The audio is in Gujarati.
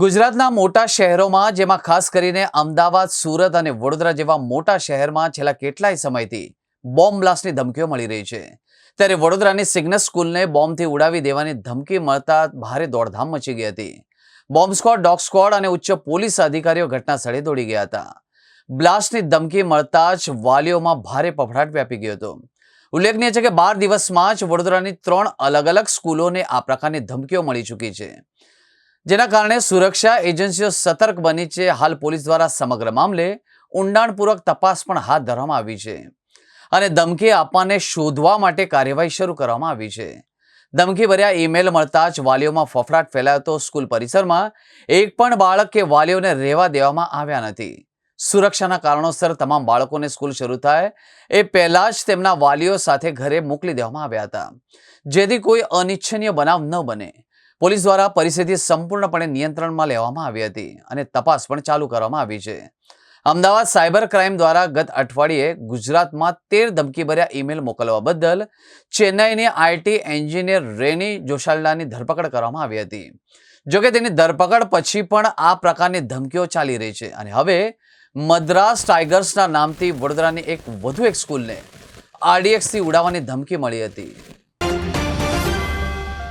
ગુજરાતના મોટા શહેરોમાં, જેમાં ખાસ કરીને અમદાવાદ, સુરત અને વડોદરા જેવા મોટા શહેરમાં છેલ્લા કેટલાય સમયથી બોમ્બ બ્લાસ્ટની ધમકીઓ મળી રહી છે. ત્યારે વડોદરાની સિગ્નસ સ્કૂલને બોમ્બથી ઉડાવી દેવાની ધમકી મળતા ભારે દોડધામ મચી ગઈ હતી. બોમ્બ સ્કોડ ડોગ સ્કોડ અને ઉચ્ચ પોલીસ અધિકારીઓ ઘટના સ્થળે દોડી ગયા હતા. બ્લાસ્ટની ધમકી મળતા જ વાલીઓમાં ભારે પફડાટ વ્યાપી ગયો હતો. ઉલ્લેખનીય છે કે બાર દિવસમાં જ વડોદરાની ત્રણ અલગ અલગ સ્કૂલોને આ પ્રકારની ધમકીઓ મળી ચૂકી છે. જેના કારણે સુરક્ષા એજન્સીઓ સતર્ક બની છે. હાલ પોલીસ દ્વારા સમગ્ર મામલે ઊંડાણપૂર્વક તપાસ પણ હાથ ધરવામાં આવી છે અને ધમકી આપવાને શોધવા માટે કાર્યવાહી શરૂ કરવામાં આવી છે. ધમકી ભર્યા ઈમેલ મળતા જ વાલીઓમાં ફફડાટ ફેલાયો તો સ્કૂલ પરિસરમાં એક પણ બાળક કે વાલીઓને રહેવા દેવામાં આવ્યા નથી. સુરક્ષાના કારણોસર તમામ બાળકોને સ્કૂલ શરૂ થાય એ પહેલાં જ તેમના વાલીઓ સાથે ઘરે મોકલી દેવામાં આવ્યા હતા. જેથી કોઈ અનિચ્છનીય બનાવ ન બને. પોલીસ દ્વારા પરિસ્થિતિ સંપૂર્ણપણે નિયંત્રણમાં લેવામાં આવી હતી અને તપાસ પણ ચાલુ કરવામાં આવી છે. અમદાવાદ સાયબર ક્રાઇમ દ્વારા ગત અઠવાડિયે ગુજરાતમાં તેર ધમકીભર્યા ઈમેલ મોકલવા બદલ ચેન્નાઈની આઈટી એન્જિનિયર રેની જોશાલ્ડાની ધરપકડ કરવામાં આવી હતી. જોકે તેની ધરપકડ પછી પણ આ પ્રકારની ધમકીઓ ચાલી રહી છે અને હવે મદ્રાસ ટાઈગર્સના નામથી વડોદરાની એક વધુ એક સ્કૂલને આરડીએક્સથી ઉડાવવાની ધમકી મળી હતી.